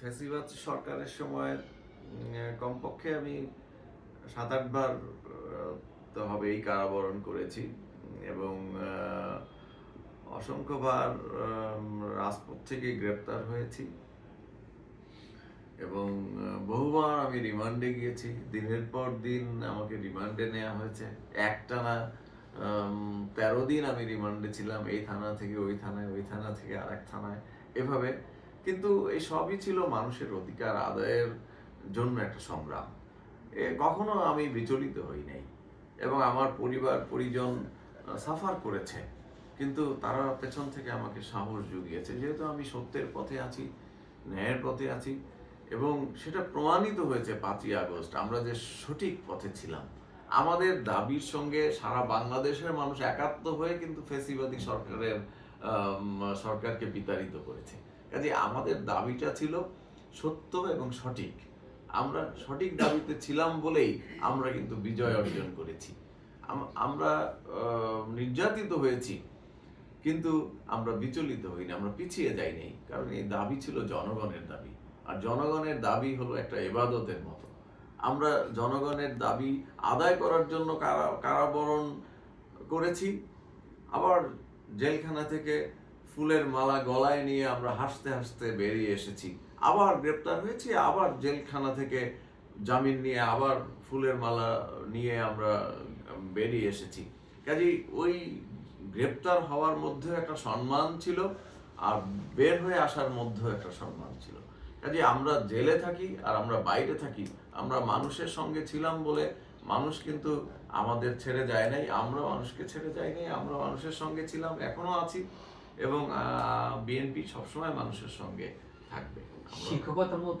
ফ্যাসিবাদ সরকারের সময় কমপক্ষে আমি সাত আটবার তো হবেই কারাবরণ করেছি। এবং অসংখ্যবার রাজপথ থেকে গ্রেপ্তার হয়েছি। এবং বহুবার আমি রিমান্ডে গিয়েছি। দিনের পর দিন আমাকে রিমান্ডে নেওয়া হয়েছে। একটানা তেরো দিন আমি রিমান্ডে ছিলাম এই থানা থেকে, ওই থানায়, ওই থানা থেকে আরেক থানায়। এভাবে কিন্তু এই সবই ছিল মানুষের অধিকার আদায়ের জন্য একটা সংগ্রাম। এ কখনো আমি বিচলিত হই নাই এবং আমার পরিবার, পরিজন সাফার করেছে। কিন্তু তারা পেছন থেকে আমাকে সাহস জুগিয়েছে। যেহেতু আমি সত্যের পথে আছি, ন্যায়ের পথে আছি এবং সেটা প্রমাণিত হয়েছে পাঁচই আগস্ট, আমরা যে সঠিক পথে ছিলাম। আমাদের দাবির সঙ্গে সারা বাংলাদেশের মানুষ একাত্ম হয়ে কিন্তু ফেসিবাদী সরকারের সরকারকে বিতাড়িত করেছে। কাজে আমাদের দাবিটা ছিল সত্য এবং সঠিক। আমরা সঠিক দাবিতে ছিলাম বলেই আমরা কিন্তু বিজয় অর্জন করেছি। আমরা নির্যাতিত হয়েছি, কিন্তু আমরা বিচলিত হইনি, আমরা পিছিয়ে যাই নাই কারণ এই দাবি ছিল জনগণের দাবি। আর জনগণের দাবি হলো একটা এবাদতের মতো। আমরা জনগণের দাবি আদায় করার জন্য কারা কারাবরণ করেছি, আবার জেলখানা থেকে ফুলের মালা গলায় নিয়ে আমরা হাসতে হাসতে বেরিয়ে এসেছি। আবার গ্রেপ্তার হয়েছি, আবার জেলখানা থেকে জামিন নিয়ে, আবার ফুলের মালা নিয়ে আমরা বেরিয়ে এসেছি। কাজেই ওই গ্রেপ্তার হওয়ার মধ্যে একটা সম্মান ছিল আর বের হয়ে আসার মধ্যেও একটা সম্মান ছিল। কাজে আমরা জেলে থাকি আর আমরা বাইরে থাকি। আমরা মানুষের সঙ্গে ছিলাম বলে মানুষ কিন্তু আমাদের ছেড়ে যায় নাই আমরা মানুষকে ছেড়ে যাই নাই আমরা মানুষের সঙ্গে ছিলাম, এখনও আছি। এবং বিএনপি সবসময় মানুষের সঙ্গে থাকবে। শিক্ষকতার মতো